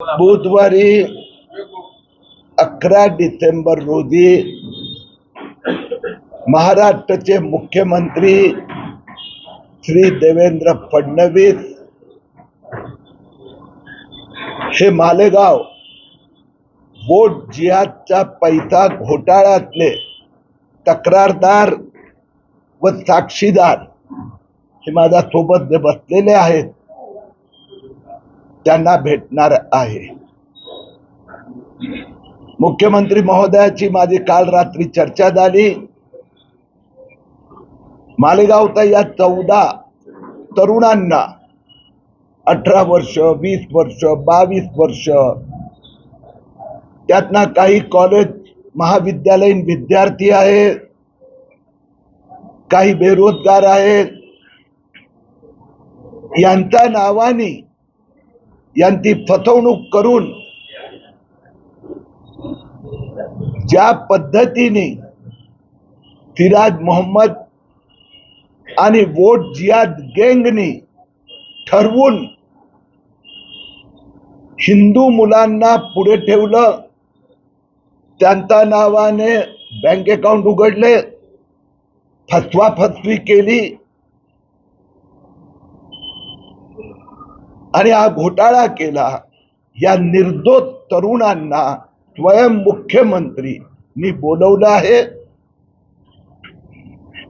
बुधवारी अकरा डिसेंबर रोजी महाराष्ट्राचे मुख्यमंत्री श्री देवेंद्र फडणवीस हे मालेगाव बोट जिहादचा पैसा घोटाळ्यातले तक्रारदार व साक्षीदार हे माझ्या सोबत जे बसलेले आहेत त्यांना भेटणार आहे. मुख्यमंत्री महोदयाची माझी काल रात्री चर्चा झाली. मालेगावचा या चौदा तरुणांना अठरा वर्ष वीस वर्ष बावीस वर्ष त्यातना काही कॉलेज महाविद्यालयीन विद्यार्थी आहेत काही बेरोजगार आहेत. यांच्या नावाने यांची फसवणूक करून ज्या पद्धतीने फिराज मोहम्मद आणि वोट जियाद गँगनी ठरवून हिंदू मुलांना पुढे ठेवलं त्यांच्या नावाने बँक अकाउंट उघडले फसवाफसवी केली आणि हा घोटाळा केला या निर्दोष तरुणांना स्वयं मुख्यमंत्रीनी बोलवलं आहे.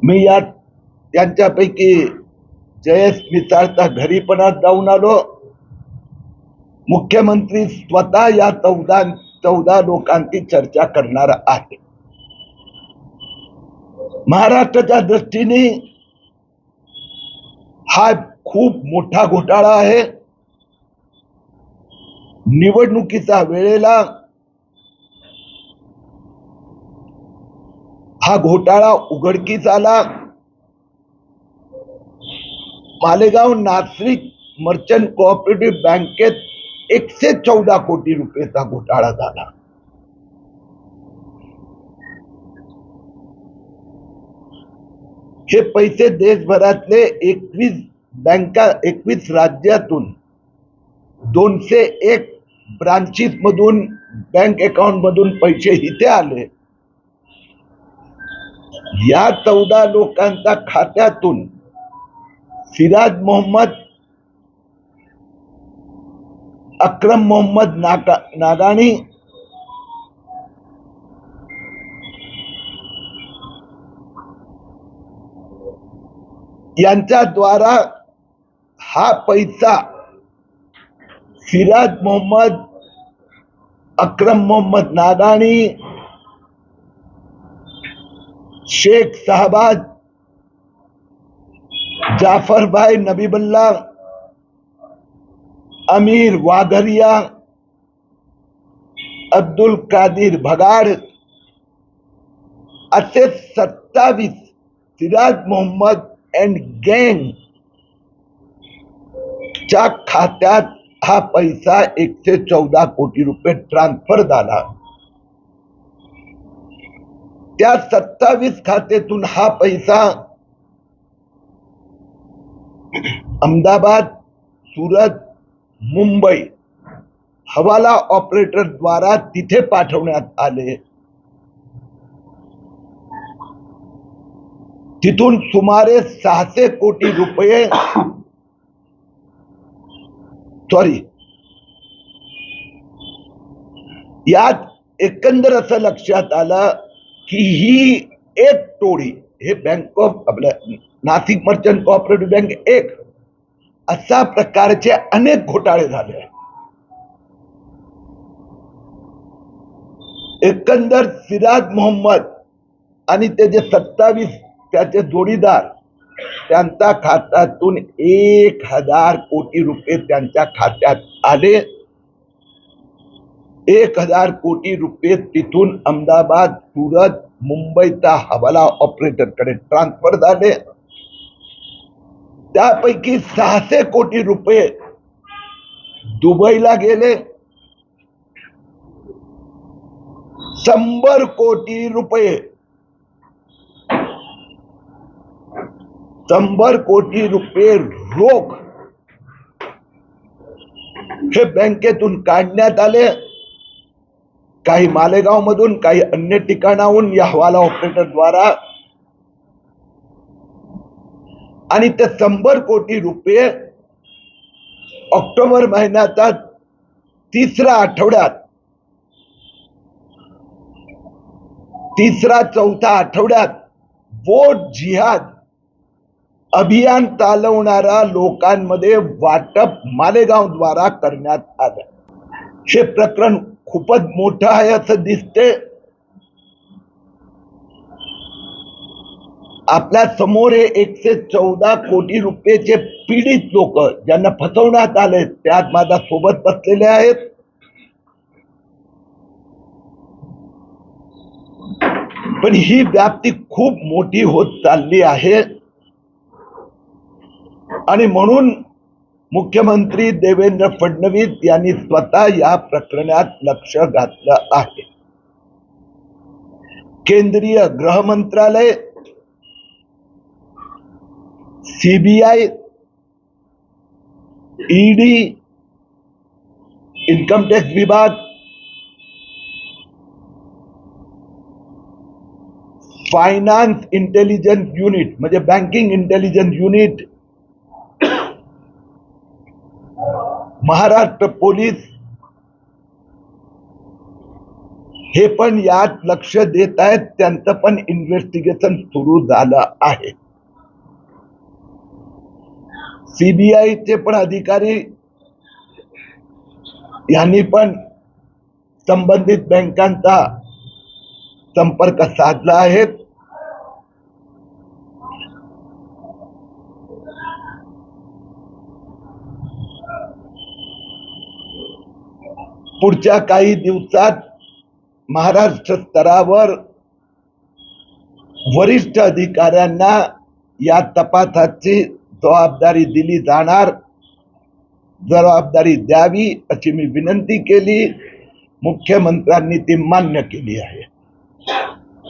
मी या त्यांच्यापैकी जयेश मिसाळच्या घरी पण जाऊन आलो. मुख्यमंत्री स्वतः या चौदा चौदा लोकांची चर्चा करणार आहे. महाराष्ट्राच्या दृष्टीने हा खूप मोठा घोटाळा आहे. निवडणुकीचा वेळेला हा घोटाळा उघडकीस आला. मालेगाव नागरिक मर्चंट कोऑपरेटिव्ह बँकेत एकशे चौदा कोटी रुपयेचा घोटाळा झाला. हे पैसे देशभरातले एकवीस बँका एकवीस राज्यातून दोनशे एक ब्रांचेस मधून बँक अकाउंट मधून पैसे इथे आले. या चौदा लोकांच्या खात्यातून सिराज मोहम्मद अक्रम मोहम्मद नाका नागाणी यांच्या द्वारा हा पैसा सिराज मोहम्मद अक्रम मोहम्मद नागानी शेख साहबाज जाफर भाई अमीर वाघरिया अब्दुल कादिर भगाड असे सत्तावीस सिराज मोहम्मद अँड गँग च्या खात्यात हा पैसा एकशे चौदा कोटी रुपये ट्रान्सफर झाला. त्या सत्तावीस खात्यातून हा पैसा अहमदाबाद सुरत मुंबई हवाला ऑपरेटर द्वारा तिथे पाठवण्यात आले. तिथून सुमारे सहाशे कोटी रुपये सॉरी. यात एकंदर असं लक्षात आलं की ही एक टोळी हे बँक ऑफ आपल्या नाशिक मर्चंट कोऑपरेटिव्ह बँक एक अशा प्रकारचे अनेक घोटाळे झाले एकंदर सिराज मोहम्मद आणि त्याचे सत्तावीस त्याचे जोडीदार त्यांच्या खात्यातून एक हज़ार कोटी रुपये त्यांच्या खात्यात आले. एक हज़ार कोटी रुपये तिथून अहमदाबाद, सुरत, मुंबईचा हवाला ऑपरेटर कडे ट्रान्सफर झाले. त्यापैकी सहाशे कोटी रुपये दुबईला गेले. शंभर कोटी रुपये शंभर कोटी रुपये रोख हे बँकेतून काढण्यात आले. काही मालेगाव मधून काही अन्य ठिकाणाहून या हवाला ऑपरेटर द्वारा. आणि ते शंभर कोटी रुपये ऑक्टोबर महिन्याचा तिसऱ्या आठवड्यात तिसरा चौथा आठवड्यात बोट जिहाद अभियान चालवणाऱ्या लोकांमध्ये वाटप मालेगाव द्वारा करण्यात आलं. हे प्रकरण खूपच मोठं आहे असं दिसते. आपल्यासमोर हे एकशे चौदा कोटी रुपयेचे पीडित लोक ज्यांना फसवण्यात आले त्यात माझ्या सोबत बसलेले आहेत. पण ही व्याप्ती खूप मोठी होत चालली आहे. आणि म्हणून मुख्यमंत्री देवेंद्र फडणवीस यांनी स्वतः या प्रकरणात लक्ष घातलं आहे. केंद्रीय गृह मंत्रालय सीबीआय ईडी इन्कम टॅक्स विभाग फायनान्स इंटेलिजन्स युनिट म्हणजे banking intelligence unit Maharashtra police हे पण यात लक्ष देत आहेत. त्यांचं पण इन्व्हेस्टिगेशन सुरू झालं आहे. सीबीआयचे पण अधिकारी यांनी पण संबंधित बँकांचा संपर्क साधला आहे. पुढच्या काही दिवसात महाराष्ट्र स्तरावर वरिष्ठ अधिकाऱ्यांना या तपासाची जबाबदारी दिली जाणार. जबाबदारी द्यावी अशी मी विनंती केली. मुख्यमंत्र्यांनी ती मान्य केली आहे.